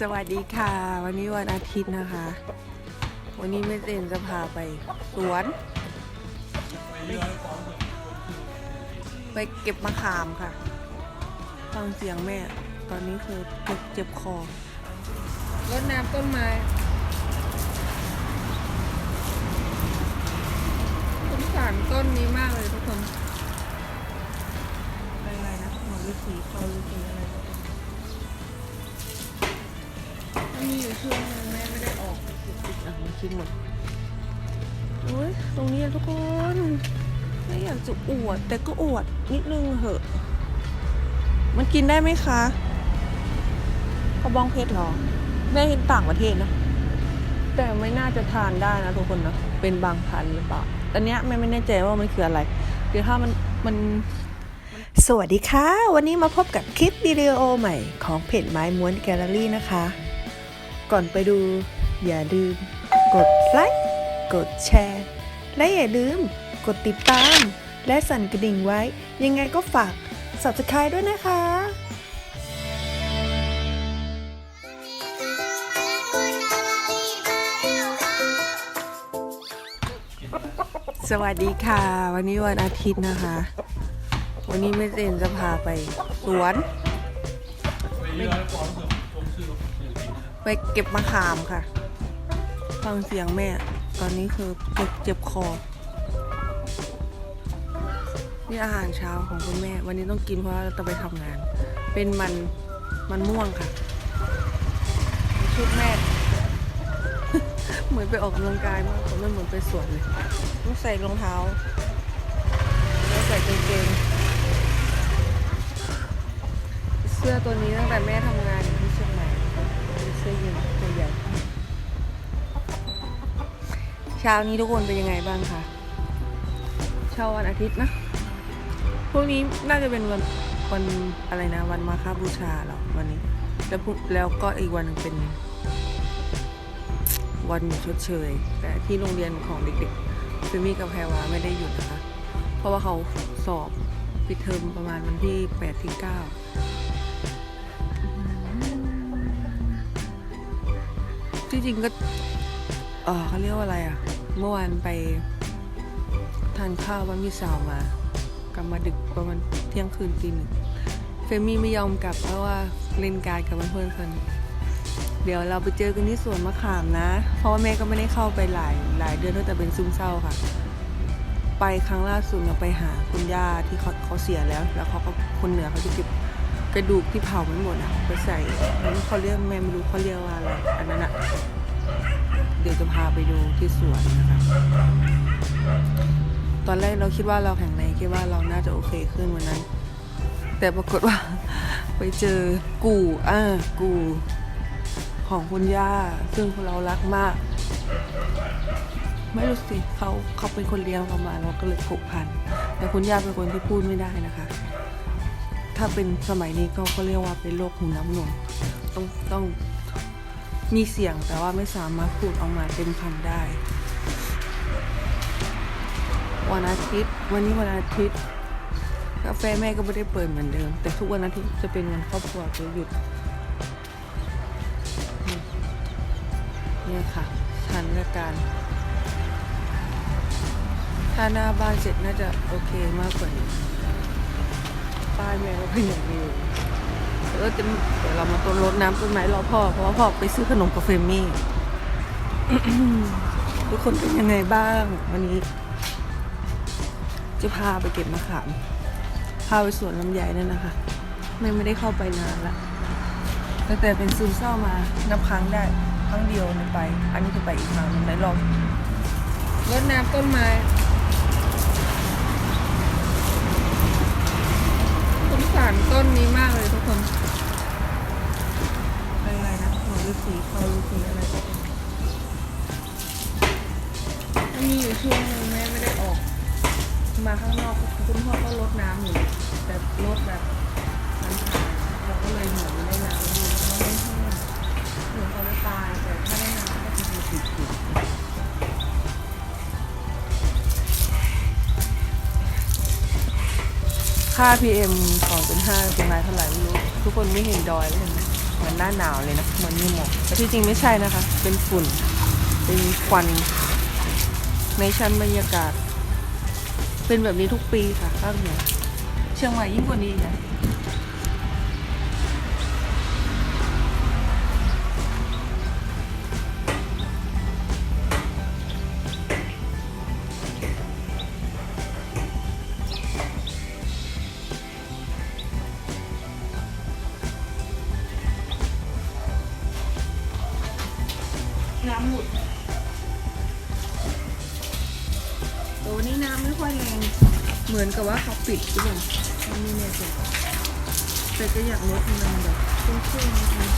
สวัสดีค่ะ วันนี้วันอาทิตย์นะคะ วันนี้แม่เจนจะพาไปสวน ไปเก็บมะขามค่ะ ฟังเสียงแม่ ตอนนี้คือเจ็บคอรดน้ำต้นไม้สงสารต้นนี้มากเลยทุกคนอะไรนะหมอฤาษีเขาฤาษีอะไร ม่รู้มันมีอยู่ช่วงนึงแม่ไม่ได้ออกติดๆอะมันคิดหมดโอ้ยตรงนี้อะทุกคน ไม่อยากจะอวด แต่ก็อวดนิดนึงเหอะ มันกินได้ไหมคะกระบองเพชรเหรอ แม่เห็นต่างประเทศนะ แต่ไม่น่าจะทานได้นะทุกคนนะ เป็นบางพันธุ์หรือเปล่า อันเนี้ยแม่ไม่แน่ใจว่ามันคืออะไรเดี๋ยวถ้ามันมันสวัสดีค่ะ วันนี้มาพบกับคลิปวิดีโอใหม่ของเพจไม้ม้วนแกลเลอรี่นะคะ ก่อนไปดู อย่าลืม กดไลค์กดแชร์ และอย่าลืม กดติดตาม และสั่นกระดิ่งไว้ ยังไงก็ฝาก subscribe ด้วยนะคะสวัสดีค่ะ วันนี้วันอาทิตย์นะคะ วันนี้แม่เจนจะพาไปสวน ไปเก็บมะขามค่ะ ฟังเสียงแม่ ตอนนี้คือเจ็บเจ็บคอ นี่อาหารเช้าของคุณแม่ วันนี้ต้องกินเพราะว่าเราจะไปทำงาน เป็นมันมันม่วงค่ะ ชุดแม่ เหมือนไปออกกำลังกายมากกว่าไม่เหมือนไปสวนเลย ต้องใส่รองเท้าแล้วใส่กางเกงเสื้อตัวนี้ตั้งแต่แม่ทำงานอยู่ที่เชียงใหม่เป็ นเสื้อยีนส์ตัวใหญ่เช้านี้ทุกคนเป็นยังไงบ้างคะเช้าวันอาทิตย์นะพรุ่งนี้น่าจะเป็นวันวันอะไรนะ วันมาฆบูชาหรอวันนี้ แล้วพุแล้วก็อีกวันนึงเป็น วันชดเชย แต่ที่โรงเรียนของเด็กๆฟิมี่กับแพรวาไม่ได้หยุดนะคะ เพราะว่าเขาสอบปิดเทอมประมาณวันที่8ที่9 ที่จริงก็เออเขาเรียกว่าอะไรอะ เมื่อวานไปทานข้าวบ้านพี่สาวมากลับมาดึกประมาณเที่ยงคืนตีหนึ่งเฟมี่ไม่ยอมกลับเพราะว่าเล่นการกับเพื่อนคนเดี๋ยวเราไปเจอกันที่สวนมะขามนะ เพราะว่าแม่ก็ไม่ได้เข้าไปหลายหลายเดือนตั้งแต่เป็นซึมเศร้าค่ะ ไปครั้งล่าสุดเราไปหาคุณย่าที่เขาเขาเสียแล้ว แล้วเขาก็คนเหนือเขาจะเก็บ กระดูกที่เผาไม่หมดอะไปใส่อันนี้เขาเรียกแม่ไม่รู้เขาเรียกว่าอะไรอันนั้นอะเดี๋ยวจะพาไปดูที่สวนนะคะตอนแรกเราคิดว่าเราแข็งแรงคิดว่าเราน่าจะโอเคขึ้นวันนั้น แต่ปรากฏว่า ไปเจอกู่อ่ากู่ของคุณย่า ซึ่งเรารักมาก ไม่รู้สิเขาเขาเป็นคนเลี้ยงเรามาเราก็เลยผูกพันแต่คุณย่าเป็นคนที่พูดไม่ได้นะคะ ถ้าเป็นสมัยนี้เขาก็เรียกว่าเป็นโรคหูน้ำหนวกต้องต้องมีเสียงแต่ว่าไม่สามารถพูดออกมาเต็มคำได้ วันอาทิตย์ วันนี้วันอาทิตย์กาแฟแม่ก็ไม่ได้เปิดเหมือนเดิม แต่ทุกวันอาทิตย์จะเป็นวันครอบครัวจะหยุดเนี่ยค่ะสถานการถ้าหน้าบ้านเสร็จน่าจะโอเคมากกว่านี้ ป้ายแมวเป็นอย่างนี้แล้วก็จะเดี๋ยวเรามาต้นรดน้ำต้นไม้รอพ่อ เพราะว่าพ่อไปซื้อขนมกับเฟรมมี่ ทุกคนเป็นยังไงบ้าง วันนี้ จะพาไปเก็บมะขาม พาไปสวนลำไยนั่นนะคะ ไม่ไม่ได้เข้าไปนานละตั้งแต่เป็นซึมเศร้ามา นับครั้งได้ ครั้งเดียวในไป อันนี้จะไปอีกครั้งหนึ่งไหนลองรดน้ำต้นไม้ สงสารต้นนี้มากเลยทุกคนอะไรนะหมอฤาษีเขาฤาษีอะไรก็ไม่รู้มันมีอยู่ช่วงนึงแม่ไม่ได้ออก มาข้างนอกคุณพ่อก็รดน้ำอยู่แต่รดแบบมันผ่านเราก็เลยเหมือนไม่ได้น้ำดีแล้วก็ไม่แห้งเหมือนเขาจะตายแต่ถ้าได้น้ำก็จะมีติดติ ค่า PM 2.5เป็นไรเท่าไหร่ไม่รู้ ทุกคนไม่เห็นดอยเลยเห็นไหมเหมือนหน้าหนาวเลยนะเหมือนมีหมอกแต่ที่จริงไม่ใช่นะคะ เป็นฝุ่น เป็นควัน ในชั้นบรรยากาศ เป็นแบบนี้ทุกปีค่ะภาคเหนือเชียงใหม่ยิ่งกว่านี้นะ น้ำหมุดโอ้นี่น้ำไม่ค่อยแรง เหมือนกับว่าเขาปิดหรือเปล่าไม่แน่ใจแต่ก็อยากลดให้มันแบบเครื่องๆนิดนึง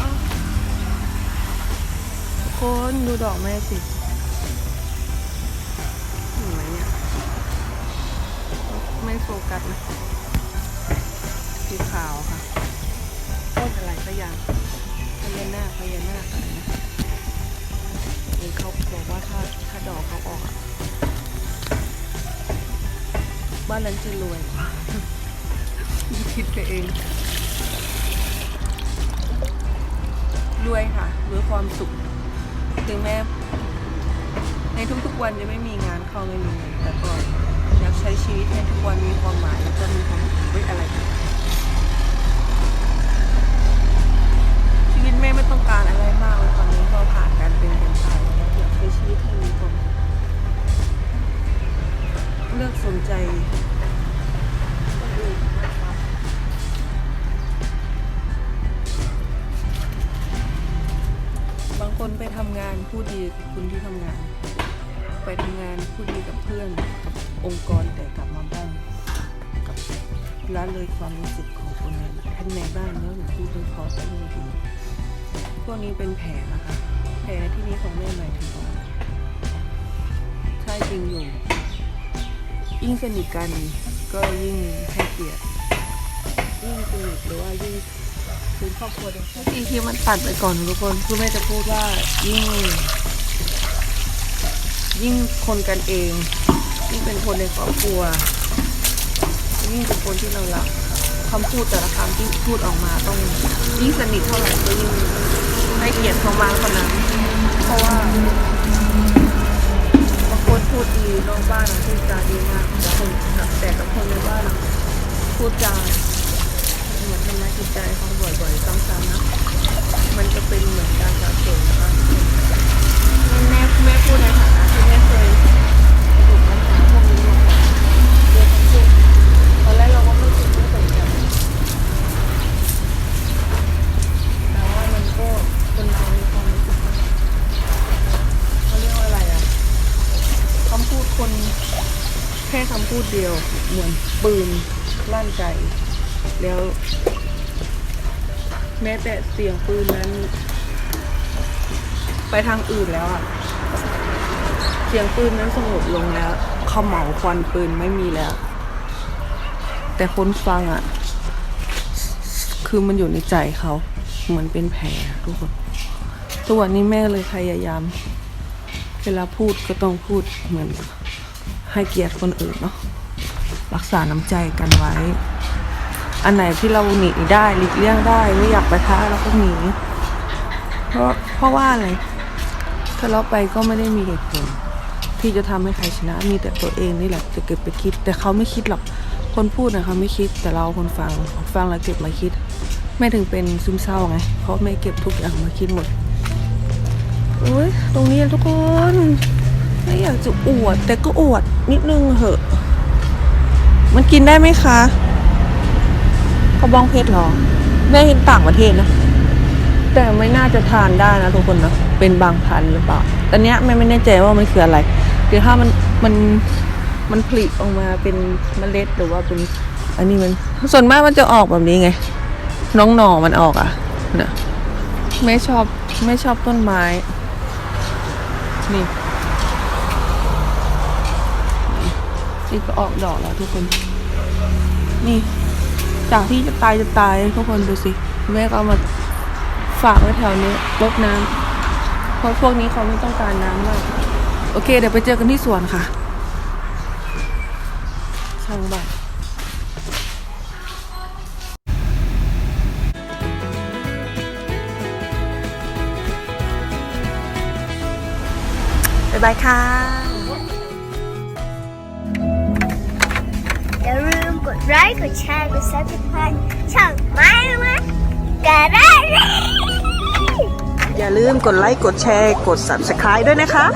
อ้าวทุกคนดูดอกแม่สิเห็นไหมเนี่ยไม่โฟกัสนะสีขาวค่ะ ต้นอะไรสักอย่างพญานาคพญานาคอะไรนะเองเขาบอกว่าถ้าถ้าดอกเขาออกอะบ้านนั้นจะรวยคิดไปเอง รวยค่ะรวยความสุขถึงแม้ในทุกๆวันจะไม่มีงานเข้าไม่มีเงินแต่ก็อยากใช้ชีวิตให้ทุกวันมีความหมายแล้วก็มีความสุขด้วยอะไรกัน ชีวิตแม่ไม่ต้องการอะไรมากเลยตอนนี้ก็ผ่านการเป็นกันตายแล้วอยากใช้ชีวิตให้มีความเลือกสนใจบางคนไปทำงานพูดดีกับคุณที่ทำงาน ไปทำงานพูดดีกับเพื่อนกับองค์กรแต่กลับมาบ้านกับละเลยความรู้สึกของคนในภายในบ้านเนื้อะหรือพูดไม่เพราะพูดไม่ดี พวกนี้เป็นแผลนะคะ แผลในที่นี้ของแม่หมายถึงว่าใช่จริงอยู่ ยิ่งสนิทกันก็ยิ่งให้เกียรติยิ่งสนิทหรือว่ายิ่งเป็นครอบครัวเดียวกันทีที่มันตัดไปก่อนทุกคนคือแม่จะพูดว่ายิ่ง ยิ่งคนกันเอง ยิ่งเป็นคนในครอบครัว ยิ่งเป็นคนที่เรารัก คำพูดแต่ละคำที่พูดออกมาต้องยิ่งสนิทเท่าไหร่ก็ยิ่งให้เกียรติเขามากเท่านั้นเพราะว่าบางคนพูดดีนอกบ้านอะพูดจาดีมากแต่คนแต่กับคนในบ้านพูดจาเหมือนทำร้ายจิตใจเขาบ่อยๆซ้ำๆนะมันจะเป็นเหมือนการสะสมนะคะแม่แม่พูดในฐานะที่แม่เคยประสบปัญหาพวกนี้มาก่อนเจอทั้งคู่ตอนแรกเราก็ไม่คิดไม่สนใจ แต่ว่ามันก็คนเรามีความรู้สึกว่าเขาเรียกว่าอะไรอะคำพูดคนแค่คำพู ดเดียวเหมือนปืนลั่นใจแล้ว แม้แต่เสียงปืนนั้น ไปทางอื่นแล้วอะเสียงปืนนั้นสงบลงแล้วเขมเหลาควันปืนไม่มีแล้ว แต่คนฟังอะคือมันอยู่ในใจเขาเหมือนเป็นแผลทุกคนตัวนนี้แม่เลยพยายาม เวลาพูดก็ต้องพูดเหมือน ให้เกียรติคนอื่นเนาะรักษาน้ำใจกันไว้ อันไหนที่เราหนีได้หลีกเลี่ยงได้ไม่อยากไปท้าเราก็หนีเพราะเพราะว่าอะไรทะเลาไปก็ไม่ได้มีเหตุผลที่จะทำให้ใครชนะ มีแต่ตัวเองนี่แหละจะเก็บไปคิด แต่เขาไม่คิดหรอกคนพูดนะเขาไม่คิดแต่เราคนฟังฟังแล้วเก็บมาคิด ไม่ถึงเป็นซึมเศร้าไงเพราะไม่เก็บทุกอย่างมาคิดหมดโอ้ยตรงนี้ทุกคน ไม่อยากจะอวด แต่ก็อวดนิดนึงเหอะ มันกินได้ไหมคะกระบองเพชรเหรอ แม่เห็นต่างประเทศนะ แต่ไม่น่าจะทานได้นะทุกคนนะ เป็นบางพันธุ์หรือเปล่าตอนเนี้ยแม่ไม่แน่ใจว่ามันคืออะไรเดี๋ยวถ้ามันมันมันผลิออกมาเป็นเมล็ดหรือว่าเป็น อันนี้มัน ส่วนมากมันจะออกแบบนี้ไง น้องหน่อมันออกอะนะไม่ชอบไม่ชอบต้นไม้ นี่ ติก็ออกดอกแล้วทุกคน นี่ จากที่จะตายจะตายทุกคนดูสิแม่ก็มาฝากไว้แถวนี้ลดน้ำเพราะพวกนี้เขาไม่ต้องการน้ำมาก โอเค เดี๋ยวไปเจอกันที่สวนค่ะ ช่างบ้ายบายค่ะ ไลค์กดแชร์กดซับสไคร้ช่องไม้มันกระไรอย่าลืมกดไลค์กดแชร์กด subscribe ด้วยนะคะ